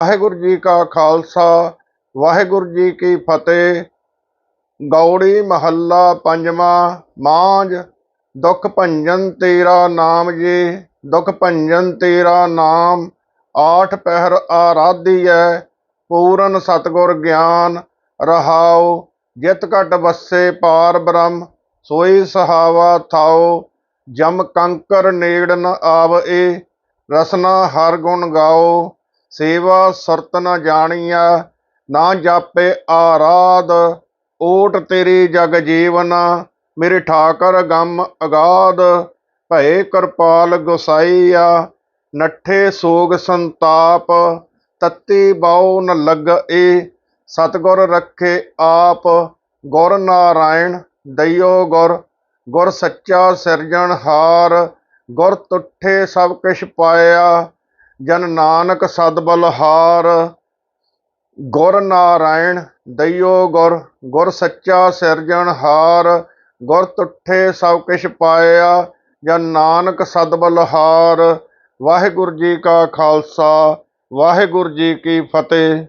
ਵਾਹਿਗੁਰੂ ਜੀ ਕਾ ਖਾਲਸਾ, ਵਾਹਿਗੁਰੂ ਜੀ ਕੀ ਫਤਿਹ। ਗੌੜੀ ਮਹੱਲਾ ਪੰਜਵਾਂ, ਮਾਂਝ, ਦੁਖ ਭੰਜਨ ਤੇਰਾ ਨਾਮ ਜੀ। ਦੁਖ ਭੰਜਨ ਤੇਰਾ ਨਾਮ, ਆਠ ਪਹਿਰ ਆਰਾਧੀਐ ਪੂਰਨ ਸਤਗੁਰ ਗਿਆਨ ਰਹਾਉ, ਜਿਤ ਘਟ ਵਸੇ ਪਾਰ ਬ੍ਰਹਮ, ਸੋਈ ਸਹਾਵਾ ਥਾਉ। ਜਮ ਕੰਕਰ ਨੇੜਨ ਨ ਆਵਏ ਰਸਨਾ ਹਰ ਗੁਣ ਗਾਓ ਸੇਵਾ ਸੁਰਤ ਨ ਜਾਣੀਆ ਨਾ ਜਾਪੇ ਆਰਾਧ। ਓਟ ਤੇਰੀ ਜਗ ਜੀਵਨਾ, ਮੇਰੇ ਠਾਕਰ ਗਮ ਅਗਾਧ। ਭਏ ਕਿਰਪਾਲ ਗੁਸਾਈਆ ਨੱਠੇ ਸੋਗ ਸੰਤਾਪ। ਤੱਤੀ ਬਾਉ ਨ ਲੱਗਏ, ਸਤਗੁਰ ਰੱਖੇ ਆਪ। ਗੁਰ ਨਾਰਾਇਣ ਦਇਓ ਗੁਰ ਗੁਰ ਸੱਚਾ ਸਿਰਜਣਹਾਰ। ਗੁਰ ਤੁਠੇ ਸਭ ਕਿਛ ਪਾਇਆ ਜਨ ਨਾਨਕ ਸਦ ਬਲਹਾਰ, ਗੁਰ ਨਾਰਾਇਣ ਦਇਓ ਗੁਰ ਗੁਰ ਸੱਚਾ ਸਿਰਜਣਹਾਰ ਗੁਰ ਤੁਠੇ ਸਭ ਕਿਛ ਪਾਇਆ, ਜਨ ਨਾਨਕ ਸਦ ਬਲਹਾਰ। ਵਾਹਿਗੁਰੂ ਜੀ ਕਾ ਖਾਲਸਾ, ਵਾਹਿਗੁਰੂ ਜੀ ਕੀ ਫਤਿਹ।